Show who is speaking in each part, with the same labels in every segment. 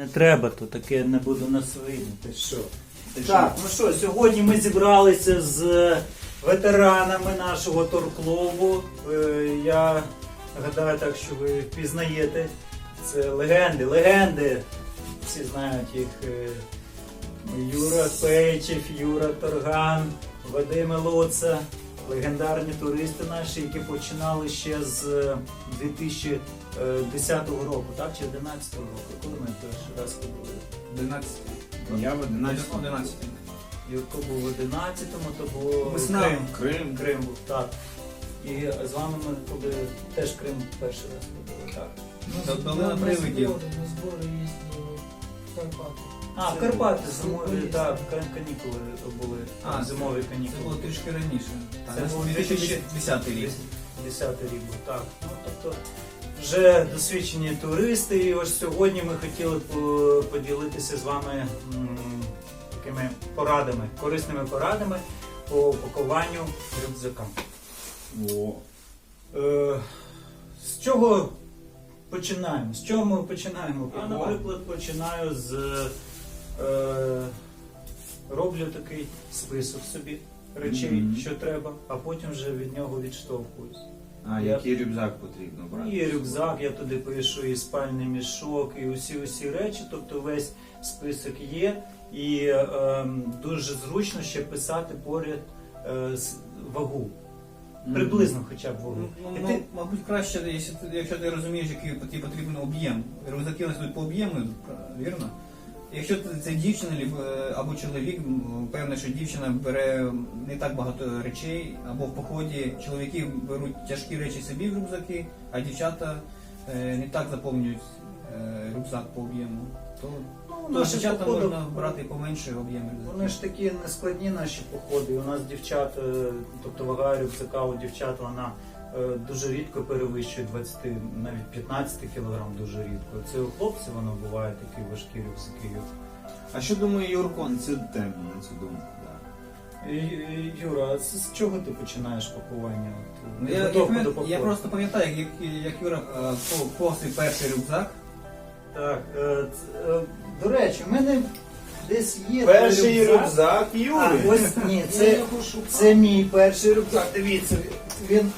Speaker 1: Не треба, то таке не буду на своїм. Ти що?
Speaker 2: Ти
Speaker 1: так, що? ну що, сьогодні ми зібралися з ветеранами нашого торклубу. Е, я гадаю так, що ви впізнаєте. Це легенди, легенди. Всі знають їх. Е, Юра Печев, Юра Торган, Вадим Лоца. Легендарні туристи наші, які починали ще з 2000 10-го року, так? Чи 11-го року? Коли ми перший раз тут були?
Speaker 2: 11. Я в 11. 11.
Speaker 1: Юрко був в 11-му, то було Крим.
Speaker 2: Крим.
Speaker 1: Крим був, так. І з вами ми коли теж Крим перший раз побули, так.
Speaker 2: Та Дали
Speaker 3: на збори їздили в Карпати.
Speaker 1: А, в Карпати зимові, так, канікули були.
Speaker 2: А,
Speaker 1: зимові
Speaker 2: Це було трішки раніше.
Speaker 1: Це
Speaker 2: Це
Speaker 1: був
Speaker 2: 2010 рік.
Speaker 1: 10 рік був, так. Ну, тобто вже досвідчені туристи, і ось сьогодні ми хотіли по- поділитися з вами такими порадами, корисними порадами по пакуванню рюкзака.
Speaker 2: О.
Speaker 1: Е, з чого починаємо? З чого ми починаємо? Я, наприклад, починаю з. Е, роблю такий список собі речей,
Speaker 2: Мгм.
Speaker 1: що треба, а потім вже від нього відштовхуюсь.
Speaker 4: А
Speaker 1: Я-
Speaker 4: який рюкзак потрібно брати?
Speaker 1: І рюкзак, я туди пишу, і спальний мішок, і усі усі речі, тобто весь список є. І ем, дуже зручно ще писати поряд е, с- вагу.
Speaker 4: Мгм.
Speaker 1: Приблизно хоча б вагу.
Speaker 2: Ну,
Speaker 1: І
Speaker 2: ну,
Speaker 1: ти-
Speaker 2: Мабуть, краще, якщо ти, якщо ти розумієш, який тобі потрібен об'єм. Рюкзаки у нас йдуть по об'єму, вірно? Якщо це дівчина е, або чоловік, м, певне, що дівчина бере не так багато речей, або в поході чоловіки беруть тяжкі речі собі в рюкзаки, а дівчата е, не так заповнюють е, рюкзак по об'єму. То,
Speaker 1: Ну,
Speaker 2: то дівчата
Speaker 1: походи-
Speaker 2: можна брати поменше об'єм рюкзаків.
Speaker 1: Вони ж такі нескладні наші походи. У нас дівчат, тобто вага рюкзака у дівчат, вона дуже рідко перевищує 20, навіть 15 кг дуже рідко. Це у хлопців воно буває такі важкі рюкзаки.
Speaker 4: А що думає Юрко на цю тему, на цю думку?
Speaker 1: Юра, а з чого ти починаєш пакування? От,
Speaker 2: Ну, я, я,
Speaker 1: до
Speaker 2: я,
Speaker 1: походу?
Speaker 2: просто пам'ятаю, як, як Юра е, по- по свій перший рюкзак.
Speaker 1: Так, е, ц- е, до речі, в мене десь є
Speaker 4: Перший
Speaker 1: рюкзак.
Speaker 4: рюкзак
Speaker 1: А,
Speaker 4: Юри.
Speaker 1: ось ні, це, це мій перший рюкзак. Дивіться, він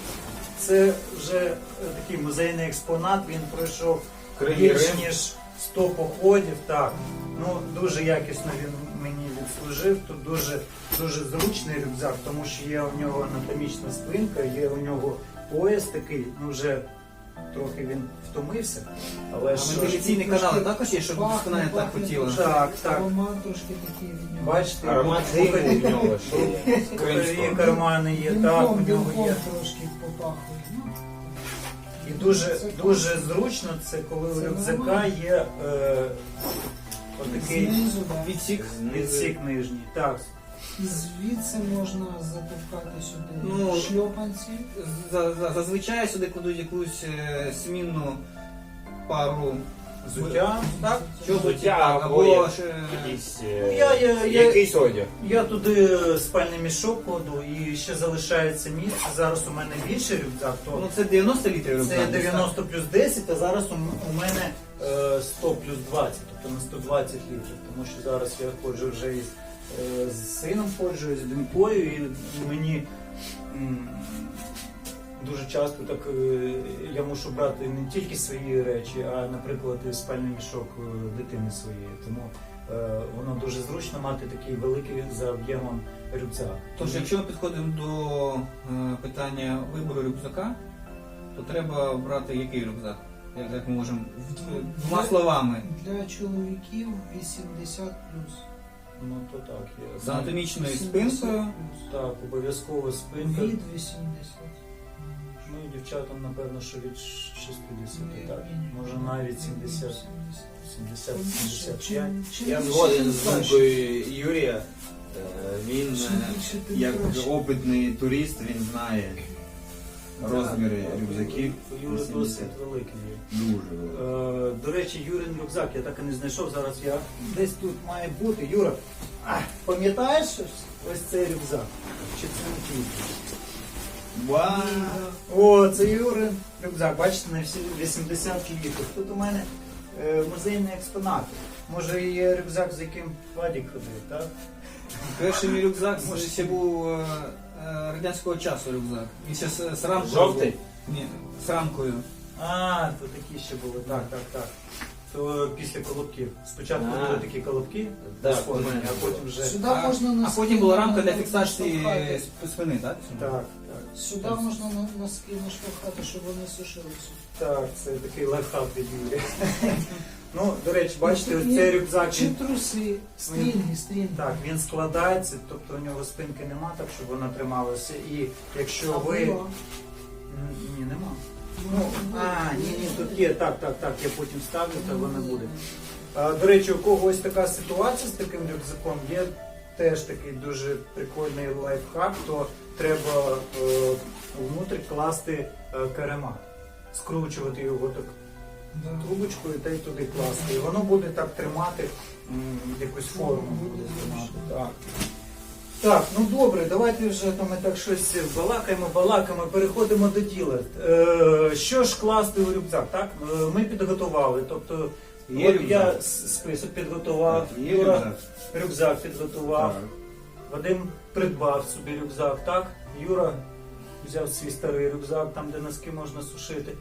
Speaker 1: це вже е, такий музейний експонат. Він пройшов більш ніж 100 походів. Так, ну дуже якісно він мені відслужив. Тут дуже дуже зручний рюкзак, тому що є у нього анатомічна спинка, є у нього пояс такий. Ну вже трохи він втомився, але ж
Speaker 2: вентиляційні канали також є, щоб вона так хотіла.
Speaker 1: Так, так.
Speaker 3: Аромат трошки такий від нього.
Speaker 1: бачите,
Speaker 4: Аромат диму в нього ще є. з
Speaker 1: кармани є, так, у нього є.
Speaker 3: трошки попахує. Ну,
Speaker 1: І дуже, дуже зручно це, коли у
Speaker 3: Це
Speaker 1: рюкзака
Speaker 3: нормально.
Speaker 1: є е, отакий
Speaker 3: Знизу, да.
Speaker 2: Відсік.
Speaker 1: відсік нижній. Так.
Speaker 3: І звідси можна затовкати сюди
Speaker 2: Ну,
Speaker 3: шльопанці.
Speaker 2: За- за- Зазвичай сюди кладуть якусь е, смінну пару
Speaker 1: Взуття.
Speaker 2: Так,
Speaker 4: Взуття
Speaker 2: так,
Speaker 4: або
Speaker 2: е,
Speaker 4: Якийсь,
Speaker 1: Ну, я- я- я-
Speaker 4: Якийсь одяг.
Speaker 1: Я туди спальний мішок кладу і ще залишається місце. Зараз у мене більше рюкзак,
Speaker 2: ну
Speaker 1: то
Speaker 2: це 90 літрів рюкзак.
Speaker 1: це
Speaker 2: десь,
Speaker 1: 90 плюс 10, а зараз у, м- у мене е, 100 плюс 20, тобто на 120 літрів. Тому що зараз я ходжу вже із е, з сином ходжу, з донькою, і мені м, дуже часто так е, я мушу брати не тільки свої речі, а, наприклад, спальний мішок е, дитини своєї. Тому е, воно дуже зручно мати такий великий за об'ємом рюкзак.
Speaker 2: Тож, якщо ми підходимо до е, питання вибору рюкзака, то треба брати який рюкзак? Як, як ми можемо в- двома словами.
Speaker 3: Для чоловіків 80 плюс.
Speaker 1: Ну то так, я
Speaker 2: З анатомічною спинкою.
Speaker 1: Так, обов'язково спинка.
Speaker 3: Від 80.
Speaker 1: Ну і дівчатам, напевно, що від 60,
Speaker 3: Ні,
Speaker 1: так.
Speaker 3: ні, ні.
Speaker 1: Може навіть 70, 70, 75.
Speaker 4: Я згоден з думкою Юрія. Е, Він е, як опитний турист, він знає розміри рюкзаків.
Speaker 1: Юри досить великий.
Speaker 4: Дуже.
Speaker 1: Е, До речі, Юрин рюкзак я так і не знайшов. Зараз я десь тут має бути. Юра, а, пам'ятаєш ось цей рюкзак? Чи це не
Speaker 4: Вау!
Speaker 1: О, це Юрин рюкзак, бачите, на всі 80 літрів. Тут у мене е, музейні експонати. може є рюкзак, з яким Вадік ходив, так?
Speaker 2: Перший мій рюкзак це ще був е, е, радянського часу рюкзак. Він ще з, з рамкою.
Speaker 4: Жовтий?
Speaker 2: був. Ні, з рамкою.
Speaker 1: А, то такі ще були, так, так, так. То після колобків. Спочатку
Speaker 4: А.
Speaker 1: були такі колобки,
Speaker 4: Так, у мене
Speaker 1: а потім вже.
Speaker 3: Сюди
Speaker 2: А-
Speaker 3: можна
Speaker 2: А потім була рамка для фіксації сп- спини, так?
Speaker 1: Так, так.
Speaker 3: Сюди можна на- носки наштовхати, щоб вони сушилися.
Speaker 1: Так, це такий лайфхак від Юрія. Ну, до речі, бачите, ось цей рюкзак.
Speaker 3: Чи
Speaker 1: Він,
Speaker 3: труси, стрінги, стрінги.
Speaker 1: так, він складається, тобто у нього спинки нема, так щоб вона трималася. І якщо
Speaker 3: А
Speaker 1: ви.
Speaker 3: було?
Speaker 1: М, Ні, нема. Ну, а, ні, ні, тут є, так, так, так, я потім ставлю, то вона буде. А, До речі, у когось така ситуація з таким рюкзаком є теж такий дуже прикольний лайфхак, то треба е, внутрі класти е, керема, скручувати його так трубочкою та й туди класти. І воно буде так тримати м, якусь форму. Буде тримати. Так. Так, ну добре, давайте вже то ми так щось балакаємо, балакаємо, переходимо до діла. Е, що ж класти у рюкзак? Так? Е, ми підготували. Тобто,
Speaker 4: Є
Speaker 1: от
Speaker 4: рюкзак?
Speaker 1: я список підготував,
Speaker 4: Є
Speaker 1: Юра
Speaker 4: рюкзак?
Speaker 1: рюкзак підготував,
Speaker 4: Так.
Speaker 1: Вадим придбав собі рюкзак, так? Юра взяв свій старий рюкзак, там де носки можна сушити.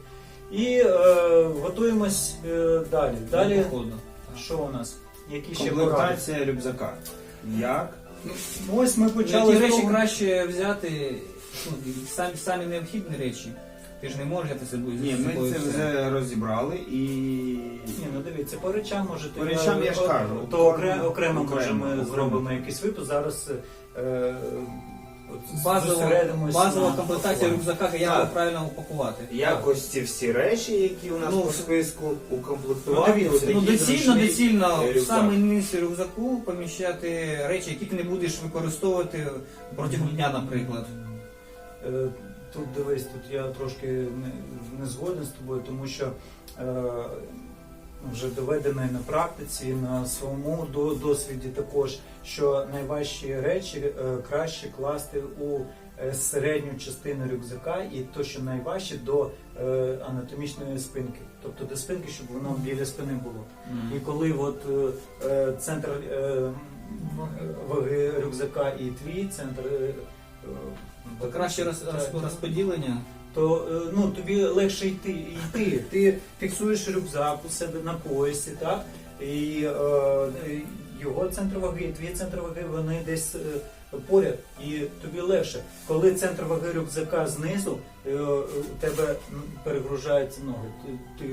Speaker 1: І е, готуємось е, далі. Далі,
Speaker 2: Ну, Походу.
Speaker 1: що у нас? Які ще поради?
Speaker 4: Комплектація рюкзака. Як?
Speaker 1: Ну, ось ми
Speaker 2: Почали
Speaker 1: з
Speaker 2: речі
Speaker 1: того-
Speaker 2: краще взяти, ну, самі, самі необхідні речі. Ти ж не можеш взяти з собою.
Speaker 4: Ні,
Speaker 2: з
Speaker 4: ми
Speaker 2: собою
Speaker 4: це
Speaker 2: все.
Speaker 4: вже розібрали і.
Speaker 1: Ні, ну дивіться, по речам можете.
Speaker 4: По речам я ж кажу.
Speaker 1: То окремо, окремо,
Speaker 4: Окремо,
Speaker 1: може ми
Speaker 4: окремо.
Speaker 1: зробимо якийсь випуск. Зараз е, от
Speaker 2: Базова,
Speaker 1: зосередимось
Speaker 2: базова
Speaker 1: на
Speaker 2: комплектація рюкзака, як
Speaker 4: Так.
Speaker 2: його правильно упакувати.
Speaker 4: Якось ці всі речі, які у нас
Speaker 2: Ну,
Speaker 4: по списку, укомплектувати.
Speaker 1: ну, дивіться,
Speaker 2: Ну, доцільно,
Speaker 4: зручний
Speaker 2: доцільно в
Speaker 4: рюкзак.
Speaker 2: самий низ рюкзаку поміщати речі, які ти не будеш використовувати протягом дня, наприклад.
Speaker 1: Е, Тут дивись, тут я трошки не, не згоден з тобою, тому що е, вже доведено і на практиці, і на своєму до- досвіді також, що найважчі речі е, краще класти у е, середню частину рюкзака і то, що найважче до е, анатомічної спинки. Тобто до спинки, щоб воно біля спини було. І коли от е, е, центр е, ваги рюкзака і твій центр е,
Speaker 2: краще роз, роз- розподілення.
Speaker 1: то е, ну, тобі легше йти. йти. Ти фіксуєш рюкзак у себе на поясі, так? І е, його центр ваги, твій центр ваги, вони десь е, поряд, і тобі легше. Коли центр ваги рюкзака знизу, е, тебе перегружаються ноги, ти, ти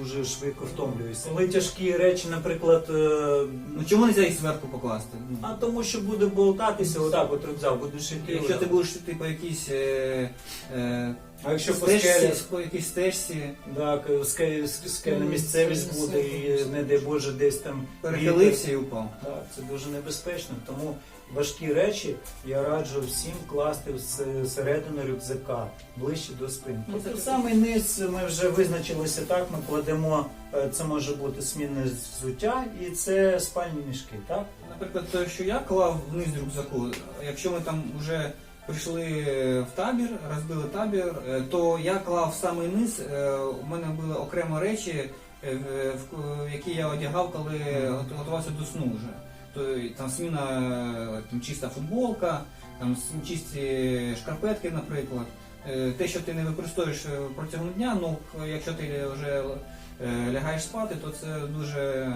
Speaker 1: дуже швидко втомлюєшся. Коли тяжкі речі, наприклад, е,
Speaker 2: Ну чому не можна їх зверху покласти?
Speaker 1: а тому, що буде болтатися, отак от рюкзак, будеш йти.
Speaker 2: Якщо ти будеш йти по якійсь е, е,
Speaker 1: а якщо по
Speaker 2: стежці,
Speaker 1: скелі,
Speaker 2: по якійсь стежці,
Speaker 1: Так, sk- скельна місцевість буде і не дай Боже десь там
Speaker 2: перехилився і упав.
Speaker 1: Так, це дуже небезпечно. Тому важкі речі я раджу всім класти в с- середину рюкзака ближче до спинки.
Speaker 2: Ну, це
Speaker 1: самий низ ми вже визначилися так. Ми кладемо е, це може бути смінне взуття і це спальні мішки. Так
Speaker 2: Наприклад, те, що я клав вниз рюкзаку, якщо ми там вже прийшли в табір, розбили табір, е, то я клав в самий низ, е, у мене були окремо речі, які я одягав, коли готувався до сну вже. То там сміна, там чиста футболка, там чисті шкарпетки, наприклад. Е, Те, що ти не використовуєш е, протягом дня, ну якщо ти вже е, лягаєш спати, то це дуже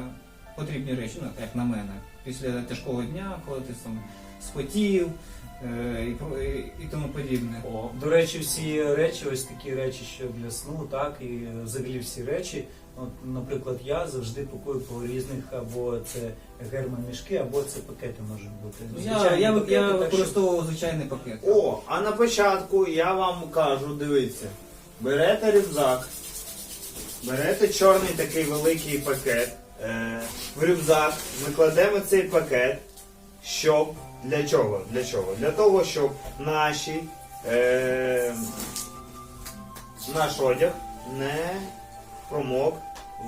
Speaker 2: потрібні речі, ну як на мене. Після тяжкого дня, коли ти там спотів е, і, і тому подібне.
Speaker 1: О, до речі, всі речі, ось такі речі, що для сну, так і взагалі всі речі. От, наприклад, я завжди пакую по різних, або це гермомішки, або це пакети можуть бути.
Speaker 2: Ну, я,
Speaker 1: Звичайні
Speaker 2: я,
Speaker 1: пакети,
Speaker 2: я
Speaker 1: так що-
Speaker 2: використовував звичайний пакет.
Speaker 4: О, а на початку я вам кажу, дивіться, берете рюкзак, берете чорний такий великий пакет. Е, в рюкзак ми кладемо цей пакет, щоб для чого? Для чого? Для того, щоб наші, е, наш одяг не промок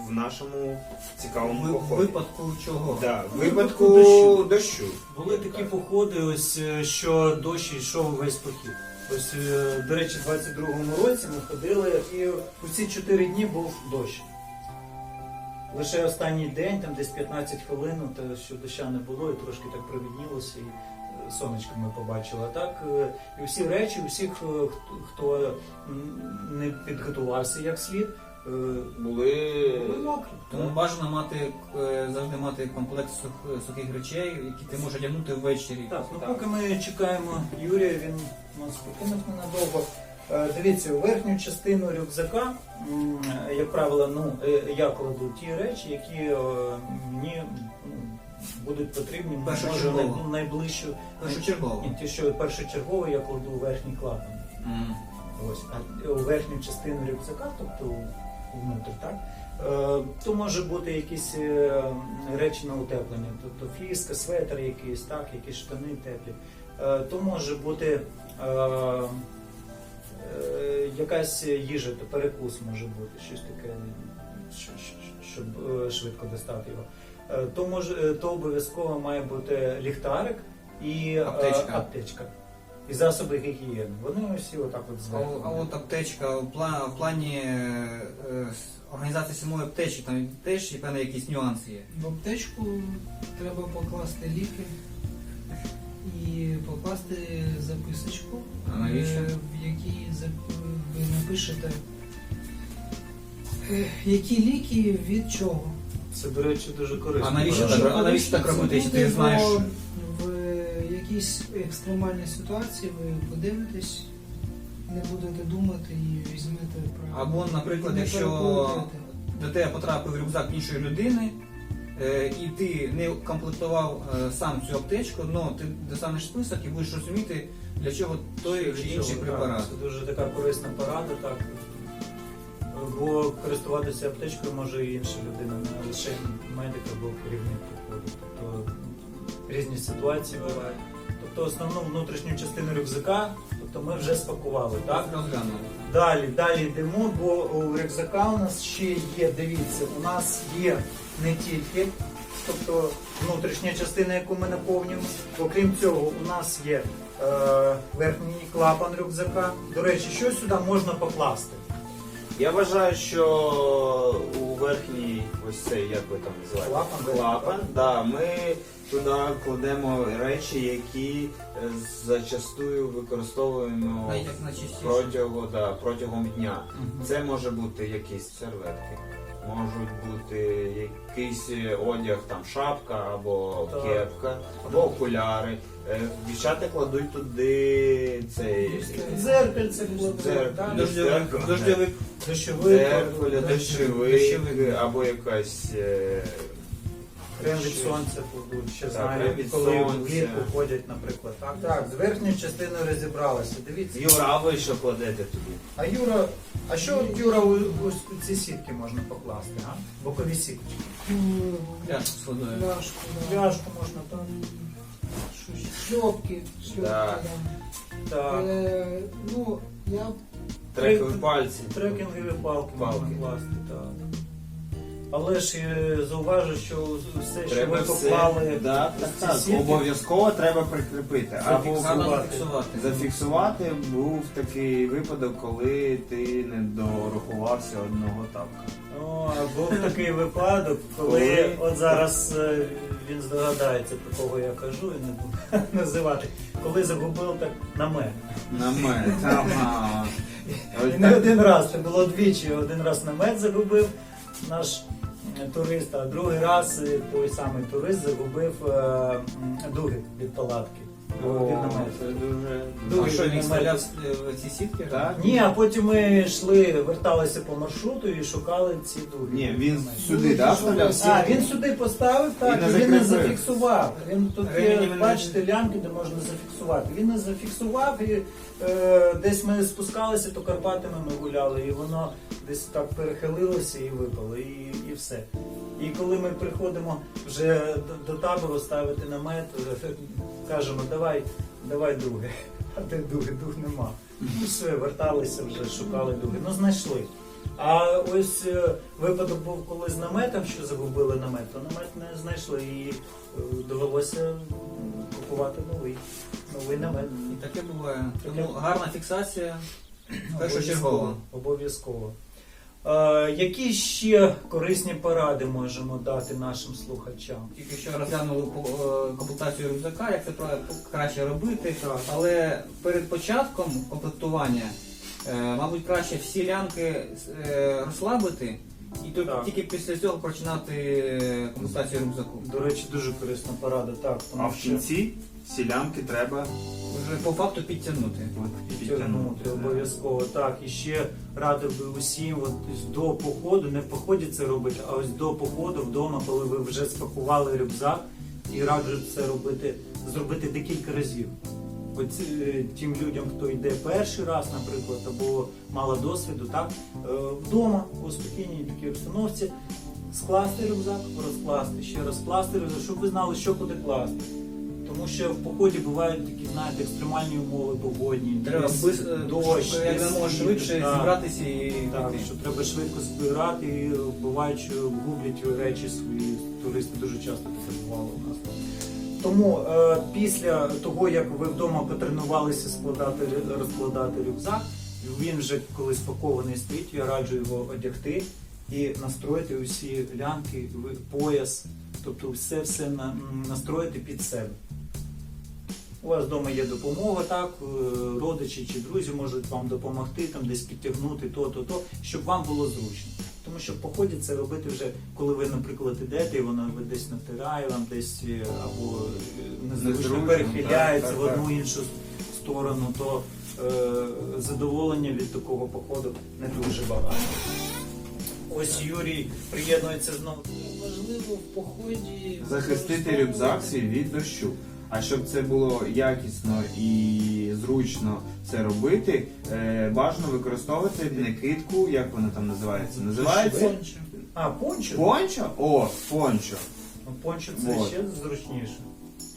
Speaker 4: в нашому цікавому
Speaker 2: Ви- В
Speaker 4: поході.
Speaker 2: випадку чого?
Speaker 4: Да, в випадку
Speaker 1: Дощу.
Speaker 4: дощу.
Speaker 1: Були такі походи, ось е, що дощ йшов весь похід. Ось, е, до речі, в 22-му році ми ходили, і у ці чотири дні був дощ. Лише останній день, там десь 15 хвилин, то що доща не було, і трошки так провіднілося, і е, сонечко ми побачили. А так, е, і всі речі, усіх, е, хто- хто м, не підготувався як слід, е,
Speaker 4: Були.
Speaker 1: були мокрі.
Speaker 2: Тому бажано мати е, завжди мати комплект сух- сухих речей, які ти можеш одягнути ввечері.
Speaker 1: Так, ну поки ми чекаємо Юрія, він нас покинув ненадовго. Е, Дивіться, у верхню частину рюкзака, м, як правило, ну е, я кладу ті речі, які е, мені ну, будуть потрібні, може
Speaker 2: Першочергово.
Speaker 1: най- найближчу.
Speaker 2: Першочергово.
Speaker 1: Ні, ті, що першочергово я кладу у верхній клапан.
Speaker 2: М.
Speaker 1: Ось, а у верхню частину рюкзака, тобто внутрі, так? Е, то може бути якісь е, речі на утеплення, тобто фліска, светр якийсь, так, якісь штани теплі. Е, то може бути якась їжа, то перекус може бути, щось таке, щоб швидко достати його. То, то обов'язково має бути ліхтарик і
Speaker 2: Аптечка.
Speaker 1: аптечка. І засоби гігієни. Вони усі отак от
Speaker 2: А,
Speaker 1: зверху.
Speaker 2: а от аптечка в пла- в плані е, е, організації самої аптечки, там теж є певні якісь нюанси є.
Speaker 3: В аптечку треба покласти ліки і покласти записочку,
Speaker 2: А навіщо?
Speaker 3: е, в якій зап- ви напишете, е, які ліки від чого.
Speaker 1: Це, до речі, дуже корисно.
Speaker 2: А навіщо так? А навіщо так робити, якщо ти знаєш?
Speaker 3: Якійсь екстремальній ситуації ви подивитесь, не будете думати і візьмете правильно.
Speaker 2: Або, наприклад,
Speaker 3: Не
Speaker 2: якщо до тебе потрапив рюкзак іншої людини, е, і ти не комплектував е, сам цю аптечку, але ти достанеш список і будеш розуміти, для чого той чи інший
Speaker 1: Так,
Speaker 2: препарат.
Speaker 1: Це дуже така корисна порада, так. Бо користуватися аптечкою може і інша людина, не лише медик або керівник приходить. Тобто різні ситуації бувають. Тобто основну внутрішню частину рюкзака, тобто ми вже спакували, так?
Speaker 2: Розглянули.
Speaker 1: Далі, далі йдемо, бо у рюкзака у нас ще є, дивіться, у нас є не тільки, тобто внутрішня частина, яку ми наповнюємо. Окрім цього, у нас є е, верхній клапан рюкзака. До речі, що сюди можна покласти?
Speaker 4: Я вважаю, що у верхній ось цей, як ви там називаєте?
Speaker 1: Клапан.
Speaker 4: Клапан, да, ми туди кладемо речі, які е, зачастую використовуємо
Speaker 2: Най- як найчастіше.
Speaker 4: протягом, да, протягом дня.
Speaker 2: Мгм.
Speaker 4: Це може бути якісь серветки, можуть бути якийсь одяг, там шапка або
Speaker 1: Так.
Speaker 4: кепка, або окуляри. Е, Дівчата кладуть туди цей
Speaker 1: Дзеркальце кладуть,
Speaker 4: Дзеркало.
Speaker 1: так?
Speaker 2: Дождьовик, дождьовик,
Speaker 4: дощовик,
Speaker 2: дощовик.
Speaker 4: або якась. е,
Speaker 1: крем від сонця кладуть, ще
Speaker 4: Так,
Speaker 1: знаю,
Speaker 4: від
Speaker 1: коли
Speaker 4: сонця.
Speaker 1: влітку ходять, наприклад. Так, так, з верхньою частиною розібралися. Дивіться.
Speaker 4: Юра, а ви що кладете туди?
Speaker 1: А Юра, а що от, Юра у, у ці сітки можна покласти, а? Бокові сітки.
Speaker 2: Пляшку з водою.
Speaker 3: Пляшку, да.
Speaker 1: Пляшку можна
Speaker 3: Там
Speaker 1: там.
Speaker 3: що ще? шльопки, шльопки,
Speaker 4: Да.
Speaker 3: да.
Speaker 1: Так.
Speaker 3: Е, ну, я
Speaker 4: Трекові пальці.
Speaker 1: Трекінгові палки,
Speaker 4: Палки.
Speaker 1: можна класти, так. Але ж е, зауважу, що все, що
Speaker 4: Треба
Speaker 1: ви
Speaker 4: все.
Speaker 1: поклали,
Speaker 4: Да, так,
Speaker 1: ці
Speaker 4: так,
Speaker 1: сітки.
Speaker 4: обов'язково треба прикріпити. Або
Speaker 1: Зафіксувати.
Speaker 2: Зафіксувати.
Speaker 4: зафіксувати був такий випадок, коли ти не дорахувався одного тапка.
Speaker 1: О, був такий випадок, коли
Speaker 4: Коли?
Speaker 1: от зараз е, він здогадається, про кого я кажу, і не буду називати. Коли загубив так намет.
Speaker 4: Намет. Ага.
Speaker 1: І не
Speaker 4: так.
Speaker 1: один раз, це було двічі. Один раз намет загубив наш турист, а другий раз е, той самий турист загубив е, дуги від палатки.
Speaker 4: Дуже.
Speaker 1: Дуже
Speaker 2: що він вставляв е, ці сітки?
Speaker 4: Так?
Speaker 1: Ні, а потім ми йшли, верталися по маршруту і шукали ці дуги.
Speaker 4: Ні, він сюди, да, вставляв?
Speaker 1: А, він сюди поставив, так,
Speaker 4: І
Speaker 1: він не зафіксував. Він тут є,
Speaker 2: він не-
Speaker 1: бачите, лямки, де можна зафіксувати. Він не зафіксував і е, десь ми спускалися, то Карпатами ми гуляли, і воно десь так перехилилося і випало, і, і все. І коли ми приходимо вже до, до табору ставити намет, е, кажемо, давай, давай дуги. А де дуги? Дуг нема. Ну все, верталися вже, шукали дуги. Ну знайшли. А ось е, випадок був, коли з наметом, що загубили намет, то намет не знайшли і е, довелося купувати новий, новий намет.
Speaker 2: І таке буває. Тому гарна фіксація першочергова.
Speaker 1: Обов'язково. Е, які ще корисні поради можемо дати нашим слухачам?
Speaker 2: Тільки що розглянули по- е, комплектацію рюкзака, як це краще робити. Але перед початком комплектування, е, мабуть, краще всі лянки розслабити і то-
Speaker 1: Так.
Speaker 2: тільки після цього починати комплектацію рюкзаку.
Speaker 1: До речі, дуже корисна порада, так.
Speaker 4: А в
Speaker 1: що
Speaker 4: сілянки треба
Speaker 2: Вже по факту підтягнути.
Speaker 4: от
Speaker 1: підтягнути обов'язково. Так, і ще радив би усім от, до походу, не в поході це робити, а ось до походу вдома, коли ви вже спакували рюкзак, і раджу це робити, зробити декілька разів. От е, тим людям, хто йде перший раз, наприклад, або мало досвіду, так е, вдома у спокійній такій обстановці скласти рюкзак, розкласти, ще раз скласти рюкзак, щоб ви знали, що куди класти. Тому що в поході бувають такі, знаєте, екстремальні умови погодні,
Speaker 2: Треба
Speaker 1: десь
Speaker 2: е,
Speaker 1: дощ,
Speaker 2: як
Speaker 1: десь
Speaker 2: можна
Speaker 1: сніг,
Speaker 2: швидше
Speaker 1: так.
Speaker 2: зібратися і
Speaker 1: Так,
Speaker 2: піти.
Speaker 1: що треба швидко збирати і бувають, що гублять речі свої. Туристи дуже часто таке бувало у нас. Тому е, після того, як ви вдома потренувалися складати розкладати рюкзак, він вже коли спакований стоїть, я раджу його одягти і настроїти усі лянки, пояс, тобто все все на, настроїти під себе. У вас вдома є допомога, так, е, родичі чи друзі можуть вам допомогти, там десь підтягнути то, то, то, щоб вам було зручно. Тому що в поході це робити вже, коли ви, наприклад, ідете, і вона ви десь натирає вам десь е, або е, незручно перехиляється
Speaker 4: так,
Speaker 1: в
Speaker 4: так,
Speaker 1: одну іншу сторону, то е, задоволення від такого походу не дуже багато. Ось Юрій приєднується знову.
Speaker 3: Важливо в поході
Speaker 4: захистити рюкзак свій від дощу. А щоб це було якісно і зручно це робити, е, бажано використовувати накидку, як вона там називається? Називається
Speaker 3: Пончо.
Speaker 1: А, пончо?
Speaker 4: пончо? О, пончо.
Speaker 1: Ну, пончо це
Speaker 4: Вот.
Speaker 1: ще зручніше.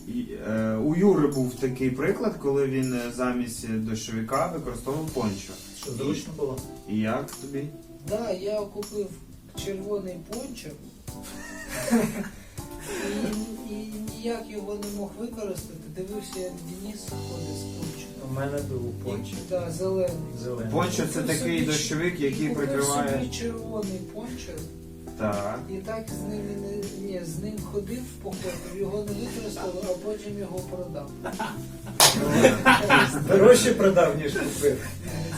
Speaker 4: І, е, у Юри був такий приклад, коли він е, замість дощовика використовував пончо.
Speaker 1: Що зручно було?
Speaker 4: І як тобі?
Speaker 3: Да, я купив червоний пончо ніяк його не мог використати. Дивився, як Денис ходить з пончо.
Speaker 1: У мене був пончо.
Speaker 3: І- Да, зелений.
Speaker 1: Зелений.
Speaker 4: Пончо це
Speaker 3: Купив
Speaker 4: такий
Speaker 3: собі
Speaker 4: дощовик, який
Speaker 3: Купив
Speaker 4: прикриває.
Speaker 3: собі червоний пончо
Speaker 4: Так.
Speaker 3: і так з ним і не ні, з ним ходив в поход, його не використав, а потім його продав.
Speaker 1: Дорожче продав, ніж купив.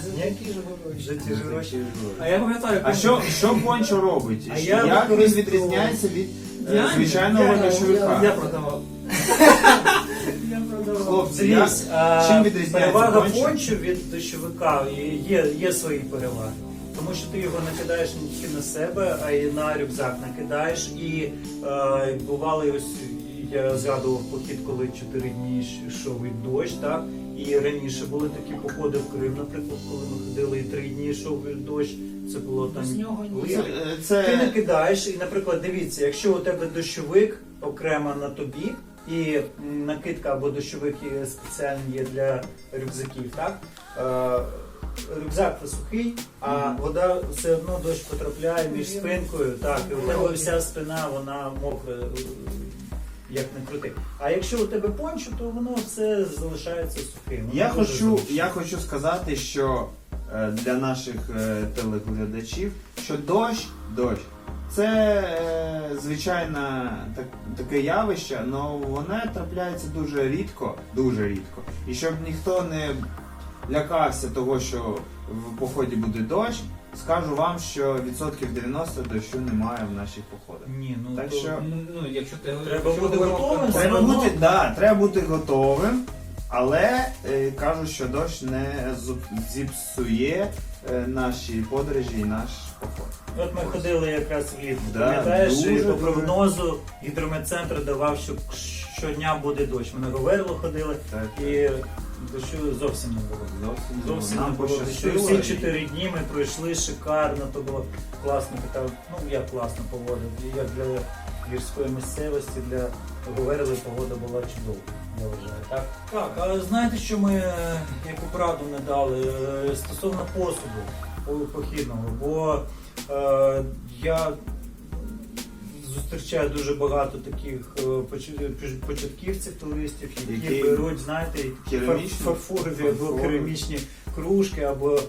Speaker 3: За
Speaker 1: Ні?
Speaker 3: такі ж гроші.
Speaker 1: За ті ж гроші.
Speaker 2: А я пам'ятаю,
Speaker 4: А що, що пончо робить?
Speaker 1: А я
Speaker 4: як він відрізняється від е,
Speaker 2: Я-
Speaker 4: звичайного
Speaker 1: я-
Speaker 4: дощовика?
Speaker 2: Я
Speaker 1: Дивись,
Speaker 4: чим відрізняється
Speaker 1: перевага
Speaker 4: пончо?
Speaker 1: пончо від дощовика і є, є свої переваги. Тому що ти його накидаєш не тільки на себе, а й на рюкзак накидаєш. І е, бували ось я згадував похід, коли 4 дні йшов і дощ, так? І раніше були такі походи в Крим, наприклад, коли ми ходили і 3 дні йшов дощ. Це було там
Speaker 3: З нього ні.
Speaker 1: липень.
Speaker 4: Це,
Speaker 1: Ти накидаєш, і, наприклад, дивіться, якщо у тебе дощовик окремо на тобі, і накидка або дощовик є спеціальні є для рюкзаків, так? Е, рюкзак сухий, а вода все одно дощ потрапляє між спинкою, так, і у тебе вся спина, вона мокра, е, як не крути. А якщо у тебе пончо, то воно все залишається сухим. Воно
Speaker 4: Я
Speaker 1: дуже
Speaker 4: хочу,
Speaker 1: зручно.
Speaker 4: я хочу сказати, що е, для наших е, телеглядачів, що дощ, дощ, це е, звичайне так, таке явище, але воно трапляється дуже рідко, дуже рідко. І щоб ніхто не лякався того, що в поході буде дощ, скажу вам, що відсотків 90 дощу немає в наших походах.
Speaker 1: Ні, ну
Speaker 4: Так
Speaker 1: то-
Speaker 4: що-
Speaker 2: Ну, ну, якщо ти
Speaker 1: Треба
Speaker 2: якщо
Speaker 1: бути готовим,
Speaker 4: Треба бути, да, треба бути готовим, але е, кажу, що дощ не зіпсує е, наші подорожі і наш поход.
Speaker 1: От ми ходили якраз влітку,
Speaker 4: Да,
Speaker 1: пам'ятаєш, і по прогнозу гідрометцентр давав, що щодня буде дощ. Ми на Говерло ходили
Speaker 4: Так,
Speaker 1: і дощу зовсім не було.
Speaker 4: зовсім,
Speaker 1: Зовсім
Speaker 4: нам
Speaker 1: не було дощу. Всі чотири дні ми пройшли шикарно, то було класно, така, ну як класно погода. І Як для гірської місцевості, для Говерли погода була чудова, я вважаю. Так, так, а знаєте, що ми е, яку пораду не дали Е, стосовно посуду по- похідного, бо е, я зустрічаю дуже багато таких е, поч- поч- початківців туристів, які,
Speaker 4: Які
Speaker 1: беруть, знаєте, фар-
Speaker 4: керамічні?
Speaker 1: фарфорові або
Speaker 4: Фарфорові.
Speaker 1: керамічні кружки, або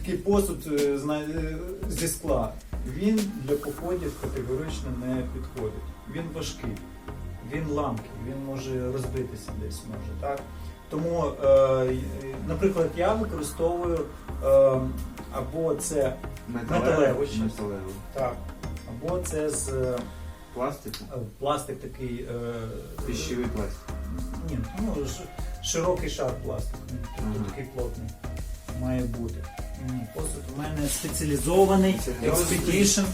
Speaker 1: такий посуд е, зна- е, зі скла. Він для походів категорично не підходить. Він важкий, він ламкий, він може розбитися десь може. Так? Тому, е, наприклад, я використовую е, або це Металеве щось.
Speaker 4: Металеве.
Speaker 1: так, або це з е,
Speaker 4: Пластику.
Speaker 1: пластик такий. Е,
Speaker 4: Піщовий пластик.
Speaker 1: ні, ну, широкий шар пластику, тобто
Speaker 4: Ага.
Speaker 1: такий плотний має бути. Посуд у мене спеціалізований, Expedition.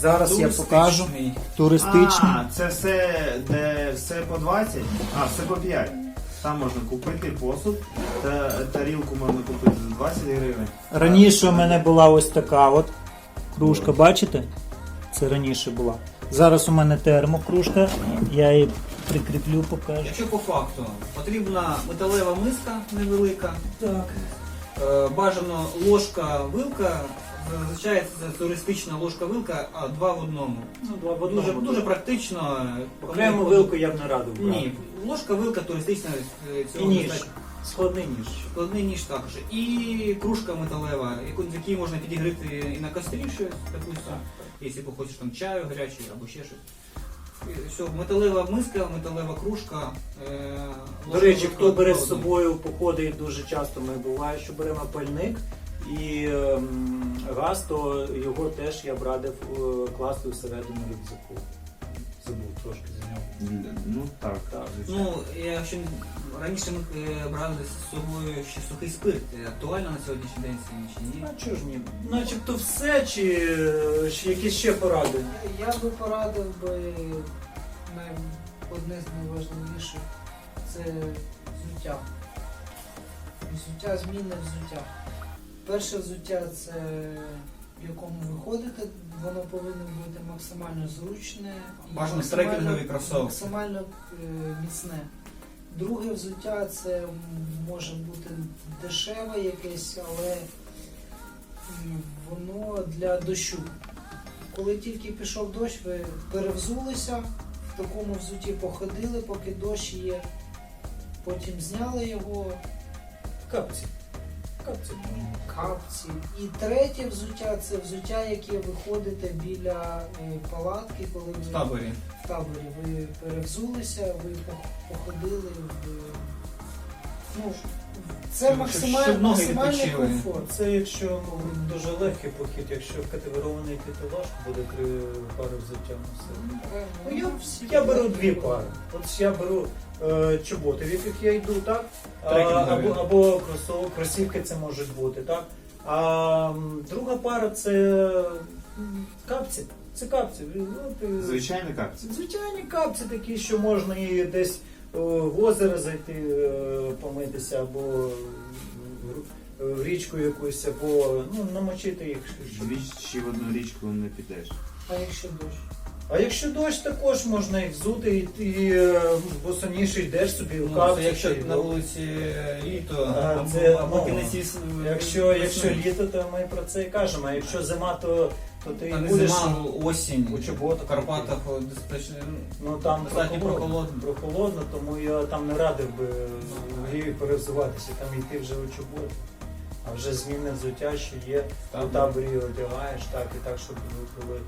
Speaker 1: Зараз я покажу.
Speaker 2: Туристичний.
Speaker 1: Туристичний.
Speaker 4: А, це все, де все по 20, а все по 5. Там можна купити посуд, та тарілку можна купити за 20 гривень.
Speaker 1: Раніше у мене була ось така от кружка, бачите? Це раніше була. Зараз у мене термокружка, я її прикріплю, покажу.
Speaker 2: Якщо по факту потрібна металева миска невелика,
Speaker 1: Так.
Speaker 2: Е, бажано ложка вилка. Зазвичай це туристична ложка вилка, а два в одному.
Speaker 1: Ну, два в
Speaker 2: Дуже,
Speaker 1: одному.
Speaker 2: дуже практично.
Speaker 1: Окрему вилку я б не радив. брати.
Speaker 2: Ні, ложка вилка туристична е,
Speaker 1: І
Speaker 2: цього
Speaker 1: ніж.
Speaker 2: достатньо.
Speaker 1: Складний ніж.
Speaker 2: Складний ніж також. І кружка металева, яку з якої можна підігрити і на кострі щось, допустим, якщо хочеш там чаю гарячий або ще щось. Все, металева миска, металева кружка. Е,
Speaker 1: До речі, хто бере з собою походи, дуже часто ми буває, що беремо пальник і е, газ, то його теж я б радив е, класти всередину рюкзаку. Забув трошки за нього.
Speaker 4: Ну так,
Speaker 1: Так.
Speaker 4: звичайно.
Speaker 2: Ну, якщо раніше ми е, брали з собою ще сухий спирт, Е, актуально на сьогоднішній день це чи ні?
Speaker 1: А чого ж ні? Начебто все, чи, е, чи якісь ще поради?
Speaker 3: Я би порадив би най... одне з найважливіших це взуття. Взуття, змінне взуття. Перше взуття це в якому ви ходите, воно повинно бути максимально зручне і
Speaker 2: Бажано
Speaker 3: максимально-
Speaker 2: трекінгові кросовки.
Speaker 3: максимально е, міцне. Друге взуття це може бути дешеве якесь, але воно для дощу. Коли тільки пішов дощ, ви перевзулися, в такому взуті походили, поки дощ є. Потім зняли його в
Speaker 1: Капці. Капці.
Speaker 3: капці. І третє взуття це взуття, яке ви ходите біля е, палатки, коли
Speaker 2: В
Speaker 3: ви
Speaker 2: таборі.
Speaker 3: в таборі. Ви перевзулися, ви походили в. Ну, це
Speaker 2: Щоб- ноги
Speaker 3: максимальний
Speaker 2: відпочили.
Speaker 3: комфорт.
Speaker 1: Це якщо дуже легкий похід, якщо категорований піти важко, буде три пари взуття носити. Ну, я, я беру дві пари. От я беру е, чоботи, в яких я йду, так? А,
Speaker 2: Трекінгові.
Speaker 1: або або кросов, кросівки це можуть бути, так? А м, друга пара це м, капці. Це капці. Ну, ти-
Speaker 4: Звичайно капці.
Speaker 1: Звичайні капці такі, що можна і десь в озеро зайти, е, помитися, або в- річку якусь, або ну, намочити їх.
Speaker 4: Двічі в одну річку не підеш.
Speaker 3: А якщо дощ?
Speaker 1: А якщо дощ, також можна і взути, і ти е, босоніше йдеш собі в
Speaker 2: Ну,
Speaker 1: капці.
Speaker 2: якщо на вулиці е, літо,
Speaker 1: А,
Speaker 2: або,
Speaker 1: це,
Speaker 2: або
Speaker 1: ну,
Speaker 2: із-
Speaker 1: Якщо, якщо літо, то ми про це і кажемо. А якщо зима, то, то ти
Speaker 2: Та не
Speaker 1: будеш.
Speaker 2: зима, осінь.
Speaker 1: у чоботах.
Speaker 2: В Карпатах достатньо.
Speaker 1: Ну там
Speaker 2: Достатньо
Speaker 1: прохолодно,
Speaker 2: прохолодно.
Speaker 1: прохолодно, тому я там не радив би в Львові перевзуватися, там йти вже у чоботи. А вже змінне взуття, що є
Speaker 2: Там.
Speaker 1: у таборі одягаєш, так і так, щоб коли.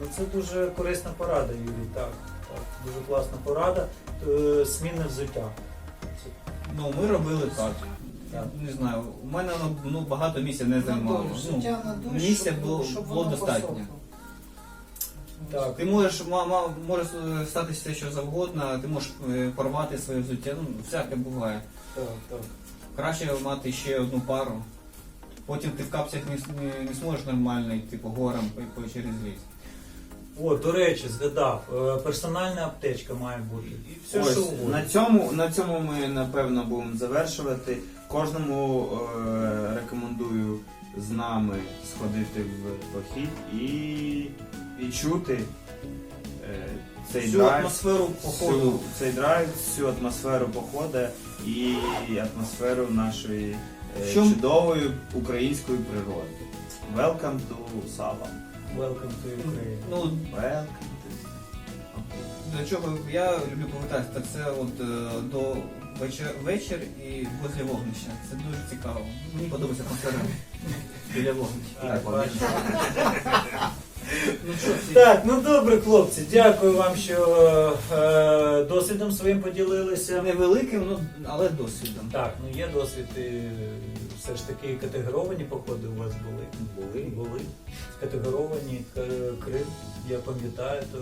Speaker 1: Ну це дуже корисна порада, Юрій. Так, так дуже класна порада. Е, Змінне взуття.
Speaker 2: Ну, ми робили так.
Speaker 1: Так.
Speaker 2: Не знаю, у мене воно ну, багато місця не займало. Ну,
Speaker 3: на дощ,
Speaker 2: місця
Speaker 3: щоб-
Speaker 2: було,
Speaker 3: щоб
Speaker 2: було
Speaker 3: воно
Speaker 2: достатньо.
Speaker 3: посохло.
Speaker 1: Так.
Speaker 2: Ти можеш, ма, ма, може статися все, що завгодно, ти можеш е, порвати своє взуття, ну, всяке буває.
Speaker 1: Так, так.
Speaker 2: Краще мати ще одну пару. Потім ти в капцях не, с- не, не зможеш нормально йти по горам по, по через ліс.
Speaker 1: О, до речі, згадав, е, персональна аптечка має бути. І все,
Speaker 4: Ось,
Speaker 1: що угодно.
Speaker 4: на цьому, на цьому ми напевно будемо завершувати. Кожному е, рекомендую з нами сходити в похід і відчути е, цей
Speaker 2: Всю
Speaker 4: драйв,
Speaker 2: атмосферу походу.
Speaker 4: всю, цей драйв, всю атмосферу походу і атмосферу нашої е,
Speaker 2: Що
Speaker 4: чудової української природи. Welcome to Salam.
Speaker 1: Welcome to Ukraine.
Speaker 2: Ну,
Speaker 4: Welcome to...
Speaker 2: до чого я люблю повертатися, так це от е, до вечір, вечір і возле вогнища. Це дуже цікаво. Мені подобається атмосфера. біля вогнища. Ну що,
Speaker 1: Так, ну добре, хлопці, дякую вам, що е, досвідом своїм поділилися.
Speaker 2: невеликим, ну, але досвідом.
Speaker 1: Так, ну є досвід, і все ж таки категоровані походи у вас були.
Speaker 4: Були.
Speaker 1: Були. Категоровані К- Крим, я пам'ятаю, то,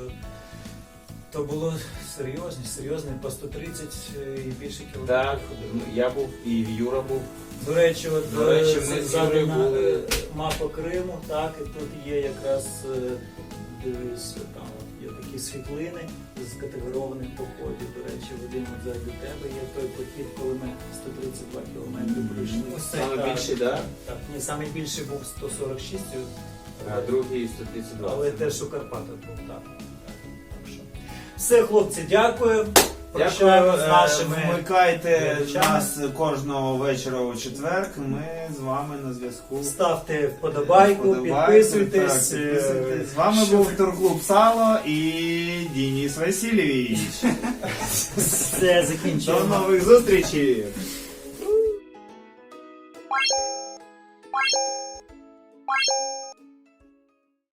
Speaker 1: то було серйозні, серйозні, по 130 і більше кілометрів.
Speaker 4: Так,
Speaker 1: ходили.
Speaker 4: я був і Юра був.
Speaker 1: До речі, от
Speaker 4: До речі,
Speaker 1: е,
Speaker 4: ми з
Speaker 1: задана,
Speaker 4: Юрою були.
Speaker 1: е, мапа Криму, так, і тут є якраз, е, дивись, там от є такі світлини з категорованих походів. До речі, Вадим, от ззаду тебе є той похід, коли ми 132 кілометри пройшли.
Speaker 4: Саме
Speaker 1: Так,
Speaker 4: так?
Speaker 1: Так, ні, саме більший був 146,
Speaker 4: А другий 132.
Speaker 1: але теж у Карпатах був, так. Все, хлопці, дякую. Прощаємо з
Speaker 4: е,
Speaker 1: нашими.
Speaker 4: Вмикайте
Speaker 1: глядачами.
Speaker 4: нас кожного вечора у четвер. Ми з вами на зв'язку.
Speaker 1: Ставте вподобайку,
Speaker 4: Вподобайку,
Speaker 1: підписуйтесь.
Speaker 4: так,
Speaker 1: е,
Speaker 4: підписуйтесь. З вами
Speaker 1: Що-
Speaker 4: був турклуб Сало і Дініс Васильович.
Speaker 1: Все закінчуємо.
Speaker 4: До нових зустрічей!